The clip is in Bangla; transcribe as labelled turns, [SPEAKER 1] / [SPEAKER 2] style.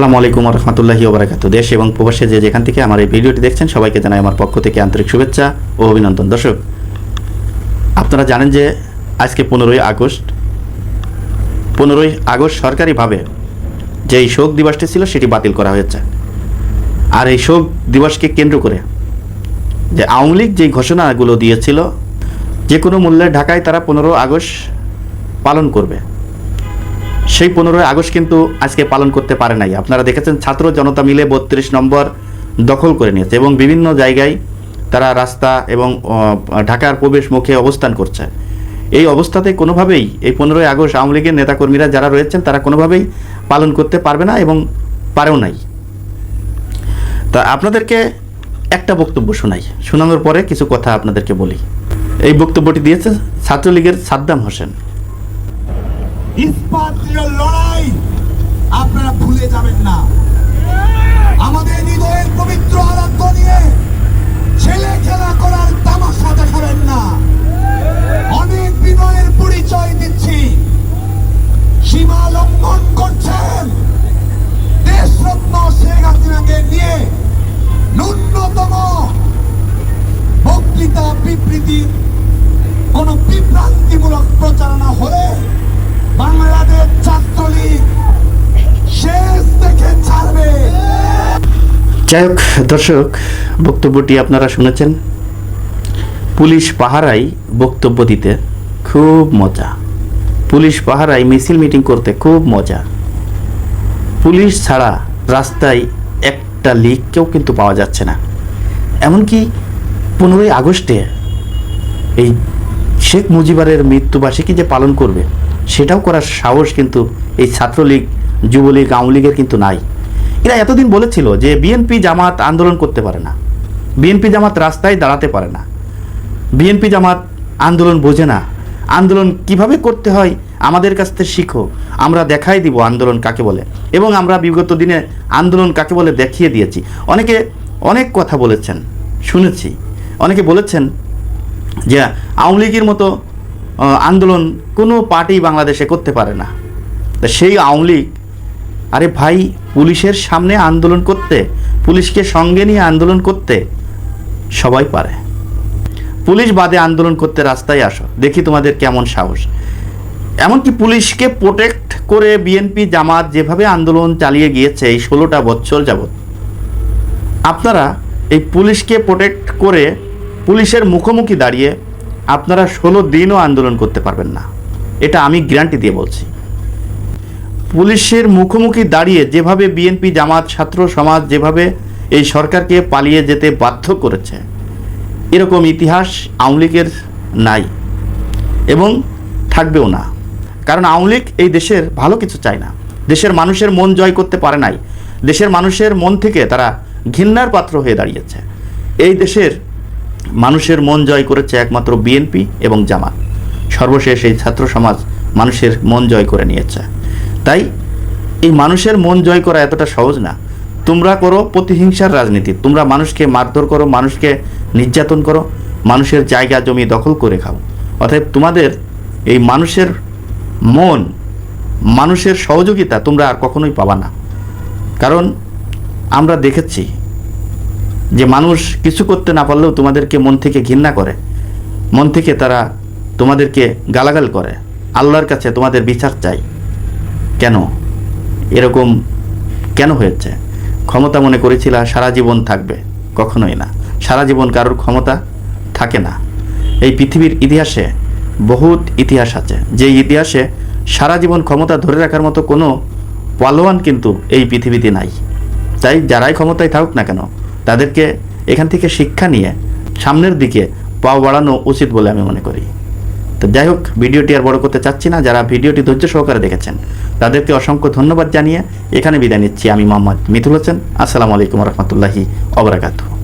[SPEAKER 1] আসসালামু আলাইকুম রহমতুল্লাহি ওবরাকাতু। দেশ এবং প্রবাসে যে যেখান থেকে আমার এই ভিডিওটি দেখছেন, সবাইকে জানাই আমার পক্ষ থেকে আন্তরিক শুভেচ্ছা ও অভিনন্দন। দর্শক, আপনারা জানেন যে আজকে পনেরোই আগস্ট পনেরোই আগস্ট সরকারিভাবে যে শোক দিবসটি ছিল, সেটি বাতিল করা হয়েছে। আর এই শোক দিবসকে কেন্দ্র করে যে আওয়ামী লীগ যেই ঘোষণাগুলো দিয়েছিল, যে কোনো মূল্যে ঢাকায় তারা পনেরো আগস্ট পালন করবে। সেই পনেরোই আগস্ট কিন্তু আজকে পালন করতে পারে নাই। আপনারা দেখেছেন, ছাত্র জনতা মিলে বত্রিশ নম্বর দখল করে নিয়েছে এবং বিভিন্ন জায়গায় তারা রাস্তা এবং ঢাকার প্রবেশ মুখে অবস্থান করছে। এই অবস্থাতে কোনোভাবেই এই পনেরোই আগস্ট আওয়ামী লীগের নেতাকর্মীরা যারা রয়েছেন, তারা কোনোভাবেই পালন করতে পারবে না এবং পারেও নাই। তা আপনাদেরকে একটা বক্তব্য শোনাই। শোনানোর পরে কিছু কথা আপনাদেরকে বলি। এই বক্তব্যটি দিয়েছে ছাত্রলীগের সাদ্দাম হোসেন।
[SPEAKER 2] লড়াই আপনারা ভুলে যাবেন না। আমাদের হৃদয়ের পবিত্র আরাধ্য নিয়ে ছেলে খেলা করার তামাশা দেখাবেন না। অনেক বিনয়ের পরিচয় দিচ্ছি। সীমা লঙ্ঘন করছেন। দেশরত্ন শেখ হাসিনাকে নিয়ে ন্যূনতম বক্তৃতা বিবৃতি, কোন বিভ্রান্তিমূলক প্রচারণা হলে
[SPEAKER 1] যাই হোক, দর্শক, বক্তব্যটি আপনারা শুনেছেন। পুলিশ পাহারায় বক্তব্য দিতে খুব মজা। পুলিশ পাহারায় মিছিল মিটিং করতে খুব মজা। পুলিশ ছাড়া রাস্তায় একটা লিককেও কিন্তু পাওয়া যাচ্ছে না। এমনকি পনেরোই আগস্টে এই শেখ মুজিবারের মৃত্যুবার্ষিকী যে পালন করবে, সেটাও করার সাহস কিন্তু এই ছাত্রলীগ, যুবলীগ, আওয়ামী লীগের কিন্তু নাই। এরা এতদিন বলেছিল যে বিএনপি জামাত আন্দোলন করতে পারে না। বিএনপি জামাত রাস্তায় দাঁড়াতে পারে না। বিএনপি জামাত আন্দোলন বোঝে না। আন্দোলন কীভাবে করতে হয় আমাদের কাছ থেকে শিখো। আমরা দেখাই দিব আন্দোলন কাকে বলে। এবং আমরা বিগত দিনে আন্দোলন কাকে বলে দেখিয়ে দিয়েছি। অনেকে অনেক কথা বলেছেন, শুনেছি। অনেকে বলেছেন যে আওয়ামী লীগের মতো আন্দোলন কোনো পার্টি বাংলাদেশে করতে পারে না। সেই আওয়ামী লীগ আরে ভাই, পুলিশের সামনে আন্দোলন করতে, পুলিশকে সঙ্গে নিয়ে আন্দোলন করতে সবাই পারে। পুলিশ বাদে আন্দোলন করতে রাস্তায় আসো, দেখি তোমাদের কেমন সাহস। এমনকি পুলিশকে প্রোটেক্ট করে বিএনপি জামাত যেভাবে আন্দোলন চালিয়ে গিয়েছে এই ষোলোটা বছর যাবৎ। আপনারা এই পুলিশকে প্রোটেক্ট করে পুলিশের মুখোমুখি দাঁড়িয়ে আপনারা ষোলো দিনও আন্দোলন করতে পারবেন না। এটা আমি গ্যারান্টি দিয়ে বলছি। পুলিশের মুখোমুখি দাঁড়িয়ে যেভাবে বিএনপি, জামাত, ছাত্র সমাজ যেভাবে এই সরকারকে পালিয়ে যেতে বাধ্য করেছে, এরকম ইতিহাস আওয়ামী লীগের নাই এবং থাকবেও না। কারণ আওয়ামী লীগ এই দেশের ভালো কিছু চায় না। দেশের মানুষের মন জয় করতে পারে নাই। দেশের মানুষের মন থেকে তারা ঘৃণার পাত্র হয়ে দাঁড়িয়েছে। এই দেশের মানুষের মন জয় করেছে একমাত্র বিএনপি এবং জামাত। সর্বশেষ এই ছাত্র সমাজ মানুষের মন জয় করে নিয়েছে। তাই এই মানুষের মন জয় করা এতটা সহজ না। তোমরা করো প্রতিহিংসার রাজনীতি। তোমরা মানুষকে মারধর করো, মানুষকে নির্যাতন করো, মানুষের জায়গা জমি দখল করে খাও। অতএব তোমাদের এই মানুষের মন, মানুষের সহযোগিতা তোমরা আর কখনোই পাবা না। কারণ আমরা দেখেছি যে মানুষ কিছু করতে না পারলেও তোমাদেরকে মন থেকে ঘৃণা করে। মন থেকে তারা তোমাদেরকে গালাগাল করে। আল্লাহর কাছে তোমাদের বিচার চাই কেন? এরকম কেন হয়েছে? ক্ষমতা মনে করেছিল সারা জীবন থাকবে, কখনোই না। সারা জীবন কারোর ক্ষমতা থাকে না। এই পৃথিবীর ইতিহাসে বহুত ইতিহাস আছে। যে ইতিহাসে সারা জীবন ক্ষমতা ধরে রাখার মতো কোনো পালোয়ান কিন্তু এই পৃথিবীতে নাই। তাই যারাই ক্ষমতায় থাকুক না কেন, তাদেরকে এখান থেকে শিক্ষা নিয়ে সামনের দিকে পাও বাড়ানো উচিত বলে আমি মনে করি। তো যাই হোক, ভিডিওটি আর বড় করতে চাচ্ছি না। যারা ভিডিওটি ধৈর্য সহকারে দেখেছেন তাদেরকে অসংখ্য ধন্যবাদ জানিয়ে এখানে বিদায় নিচ্ছি। আমি মোহাম্মদ মিথুল হোসেন। আসসালামু আলাইকুম রহমতুল্লাহি অবরাকাতু